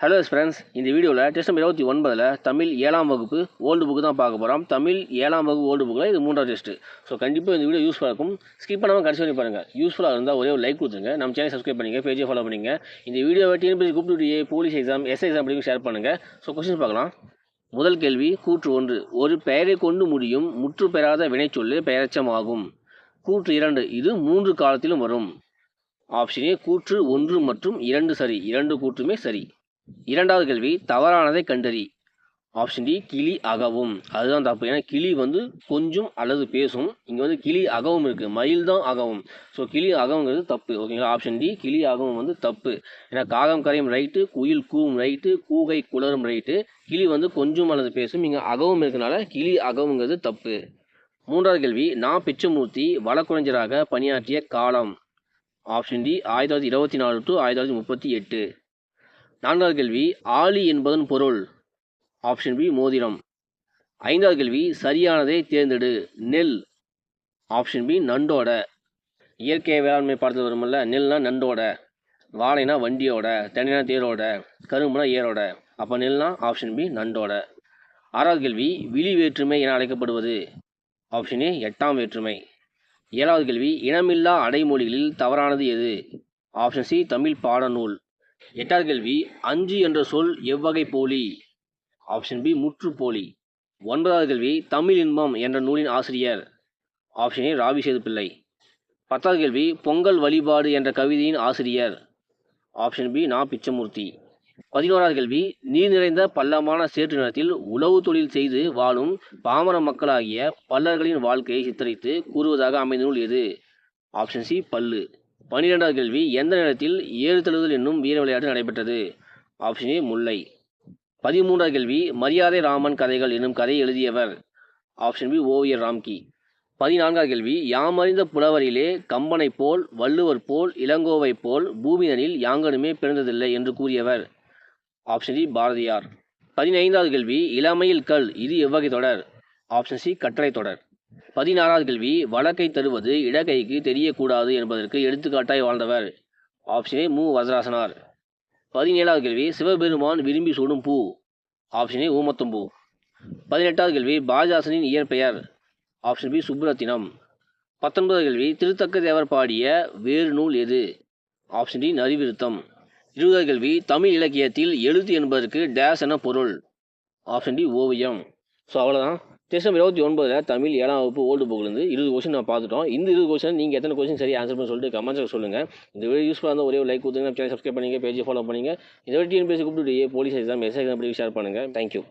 Hello friends இந்த வீடியோவில் test number இருபத்தி ஒன்பதில் தமிழ் ஏழாம் வகுப்பு ஓல்டு புக்கு தான் பார்க்க போகிறோம் தமிழ் ஏழாம் வகுப்பு ஓல்டு புக்கில் இது மூன்றாவது டெஸ்ட்டு ஸோ கண்டிப்பாக இந்த வீடியோ யூஸ்ஃபுல்லாக இருக்கும். ஸ்கிப் பண்ணாமல் கடைசி வரைக்கும் பாருங்கள் யூஸ்ஃபுல்லாக இருந்தால் ஒரே ஒரு லைக் கொடுத்துருங்க. நம்ம சேனல் சப்ஸ்கிரைப் பண்ணிங்க பேஜை ஃபாலோ பண்ணிங்க இந்த வீடியோவை TNPSC group two police exam S exam படிக்கும் ஷேர் பண்ணுங்கள் ஸோ கொஸ்டின் பார்க்கலாம். முதல் கேள்வி கூற்று ஒன்று. ஒரு பெயரை கொண்டு முடியும் முற்று பெறாத வினைச்சொல்லு பெயரச்சமாகும். கூற்று இரண்டு. இது மூன்று காலத்திலும் வரும். ஆப்ஷனே கூற்று ஒன்று மற்றும் இரண்டு சரி. இரண்டு கூற்றுமே சரி. இரண்டாவது கேள்வி தவறானதை கண்டறி. ஆப்ஷன் டி கிளி அகவும். அதுதான் தப்பு. ஏன்னா கிளி வந்து கொஞ்சம் அல்லது பேசும். இங்கே வந்து கிளி அகவும் இருக்குது மயில் தான் அகவும். ஸோ கிளி அகவுங்கிறது தப்பு. ஓகேங்களா ஆப்ஷன் டி கிளி அகவும் வந்து தப்பு. ஏன்னா காகம் கரையும் ரைட்டு குயில் கூவும் ரைட்டு கூகை குளரும் ரைட்டு கிளி வந்து கொஞ்சம் அல்லது பேசும். இங்கே அகவும் இருக்கனால கிளி அகவுங்கிறது தப்பு. மூன்றாவது கேள்வி நான் பிச்சமூர்த்தி வழக்குரைஞராக பணியாற்றிய காலம். ஆப்ஷன் டி ஆயிரத்தி தொள்ளாயிரத்தி இருபத்தி நாலு டு ஆயிரத்தி தொள்ளாயிரத்தி முப்பத்தி எட்டு. நான்காவது கேள்வி ஆலி என்பதன் பொருள். ஆப்ஷன் பி மோதிரம். ஐந்தாவது கேள்வி சரியானதை தேர்ந்தெடு. நெல். ஆப்ஷன் பி நண்டோட. இயற்கை வேளாண்மை பாடத்தில் வருமல்ல நெல்னா நண்டோட. வாழைனா வண்டியோட தனினா தேரோட கரும்புனா ஏரோட. அப்போ நெல்னா ஆப்ஷன் பி நண்டோட. ஆறாவது கேள்வி விழி வேற்றுமை என அழைக்கப்படுவது. ஆப்ஷன் ஏ எட்டாம் வேற்றுமை. ஏழாவது கேள்வி இனமில்லா அடைமொழிகளில் தவறானது எது? ஆப்ஷன் சி தமிழ் பாடநூல். எட்டாவது கேள்வி அஞ்சு என்ற சொல் எவ்வகை போலி? ஆப்ஷன் பி முற்று போலி. ஒன்பதாவது கேள்வி தமிழ் இன்பம் என்ற நூலின் ஆசிரியர். ஆப்ஷன் ஏ ராவி சேதுப்பிள்ளை பத்தாவது கேள்வி பொங்கல் வழிபாடு என்ற கவிதையின் ஆசிரியர். ஆப்ஷன் பி நா பிச்சமூர்த்தி. பதினோராவது கேள்வி நீர் நிறைந்த பள்ளமான சேற்று நிலத்தில் உழவு தொழில் செய்து வாழும் பாமர மக்களாகிய பல்லர்களின் வாழ்க்கையை சித்தரித்து கூறுவதாக அமைந்த நூல் எது? ஆப்ஷன் சி பல்லு. பன்னிரெண்டாவது கேள்வி எந்த நேரத்தில் ஏறு தழுவுதல் என்னும் வீர விளையாட்டு நடைபெற்றது? ஆப்ஷன் ஏ முல்லை. பதிமூன்றாவது கேள்வி மரியாதை ராமன் கதைகள் என்னும் கதை எழுதியவர்? ஆப்ஷன் பி ஓவியர் ராம்கி. பதினான்காவது கேள்வி யாமறிந்த புலவரிலே கம்பனைப் போல் வள்ளுவர் போல் இளங்கோவைப் போல் பூமிதனில் யாங்கனுமே பிறந்ததில்லை என்று கூறியவர்? Option D Bharathiyar. பதினைந்தாவது கேள்வி இளமையில் கல் இது எவ்வகை தொடர்? ஆப்ஷன் சி கட்டளை தொடர். பதினாறாவது கேள்வி வழக்கை தருவது இடக்கைக்கு தெரியக்கூடாது என்பதற்கு எடுத்துக்காட்டாய் வாழ்ந்தவர். ஆப்ஷனே மு. வசராசனார். பதினேழாவது கேள்வி சிவபெருமான் விரும்பி சூடும் பூ. ஆப்ஷனே ஏ ஊமத்தம்பூ பதினெட்டாவது கேள்வி பாஜாசனின் இயற்பெயர். Option B Subrathinam. பத்தொன்பதாவது கேள்வி திருத்தக்க தேவர் பாடிய வேறு நூல் எது? Option D Narivirutham. இருபதாவது கேள்வி தமிழ் இலக்கியத்தில் எழுத்து என்பதற்கு டேஸ் என பொருள். ஆப்ஷன் டி ஓவியம். ஸோ அவ்வளோதான் டிசம்பர் இருபத்தி ஒன்பதில் தமிழ் ஏழாம் வகுப்பு ஓல்டு புக்லேருந்து இருபது கொஸ்டின் நான் பார்த்துட்டோம். இந்த இருபது கொஸ்டின் நீங்கள் எத்தனை கொஸ்டின் சரி ஆன்சர் பண்ணி சொல்லிட்டு கமெண்ட்ஸில் சொல்லுங்கள் இந்த வீடியோ யூஸ்ஃபுல்லாக இருந்தால் ஒரே ஒரு லைக் கொடுத்துங்க சேனல் சப்ஸ்கிரைப் பண்ணிங்க பேஜை ஃபாலோ பண்ணிங்க இதை டிஎன்பிஎஸ்சி கூப்பிட்டு police exam S exam share பண்ணுங்கள் தேங்க்யூ